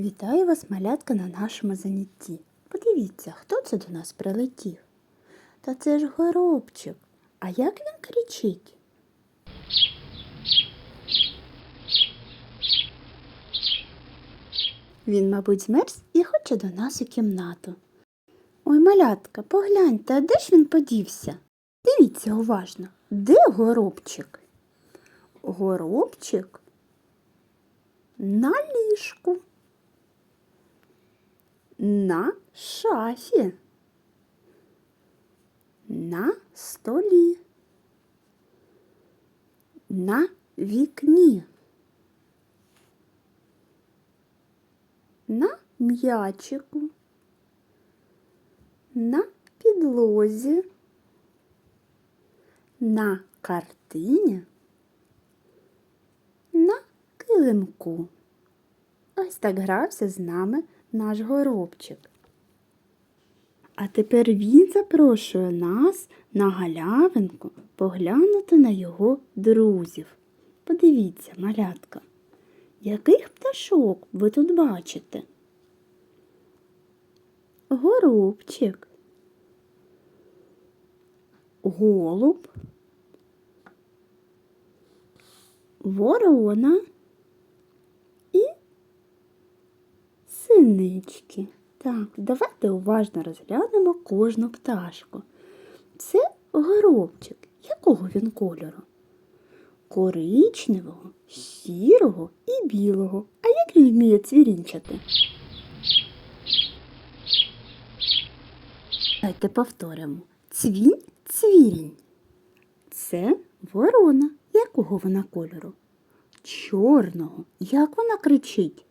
Вітаю вас, малятка, на нашому занятті. Подивіться, хто це до нас прилетів. Та це ж горобчик. А як він кричить? Він, мабуть, змерз і хоче до нас у кімнату. Ой, малятка, погляньте, а де ж він подівся? Дивіться уважно, де горобчик? Горобчик на ліжку, на шафі, на столі, на вікні, на м'ячику, на підлозі, на картині, на килимку. Ось так грався з нами наш горобчик. А тепер він запрошує нас на галявинку поглянути на його друзів. Подивіться, малятка, яких пташок ви тут бачите? Горобчик, голуб, ворона і синички. Так, давайте уважно розглянемо кожну пташку. Це горобчик. Якого він кольору? Коричневого, сірого і білого. А як він вміє цвірінчати? Давайте повторимо. Цвінь, цвірінь. Це ворона. Якого вона кольору? Чорного. Як вона кричить?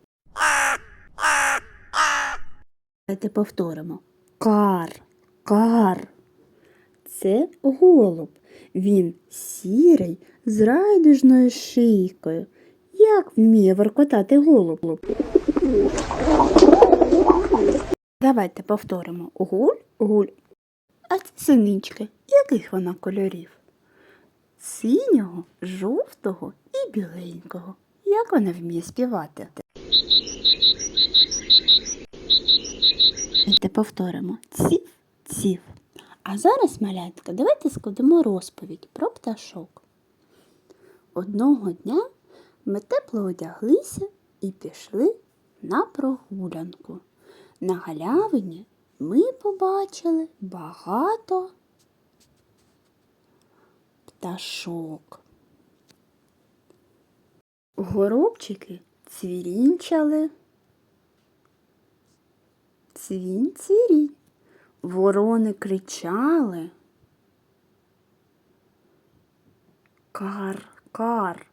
Давайте повторимо. Кар, кар. Це голуб. Він сірий з райдужною шийкою. Як вміє воркотати голуб? Давайте повторимо. Гуль, гуль. А це синички. Яких вона кольорів? Синього, жовтого і біленького. Як вона вміє співати? Давайте повторимо ців, ців. А зараз, малятка, давайте складемо розповідь про пташок. Одного дня ми тепло одяглися і пішли на прогулянку. На галявині ми побачили багато пташок. Горобчики цвірінчали. Цвінь цвірінь. Ворони кричали. Кар, кар.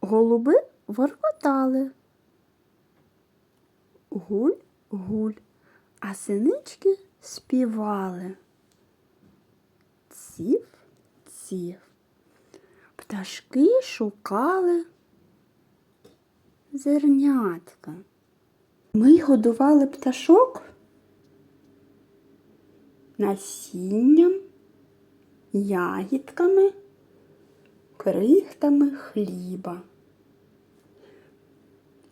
Голуби воркотали. Гуль, гуль, а синички співали. Ців, ців. Пташки шукали зернятка. Ми годували пташок насінням, ягідками, крихтами хліба.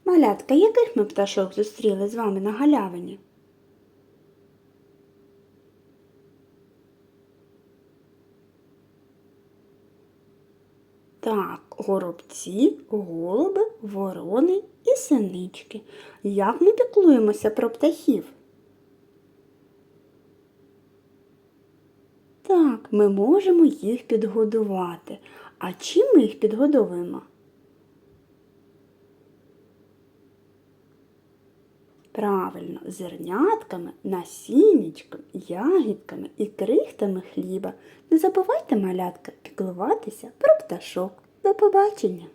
Малятка, яких ми пташок зустріли з вами на галявині? Так, горобці, голуби, ворони і синички. Як ми піклуємося про птахів? Так, ми можемо їх підгодувати. А чим ми їх підгодовуємо? Правильно, зернятками, насіннячком, ягідками і крихтами хліба. Не забувайте, малятка, піклуватися про пташок. До побачення!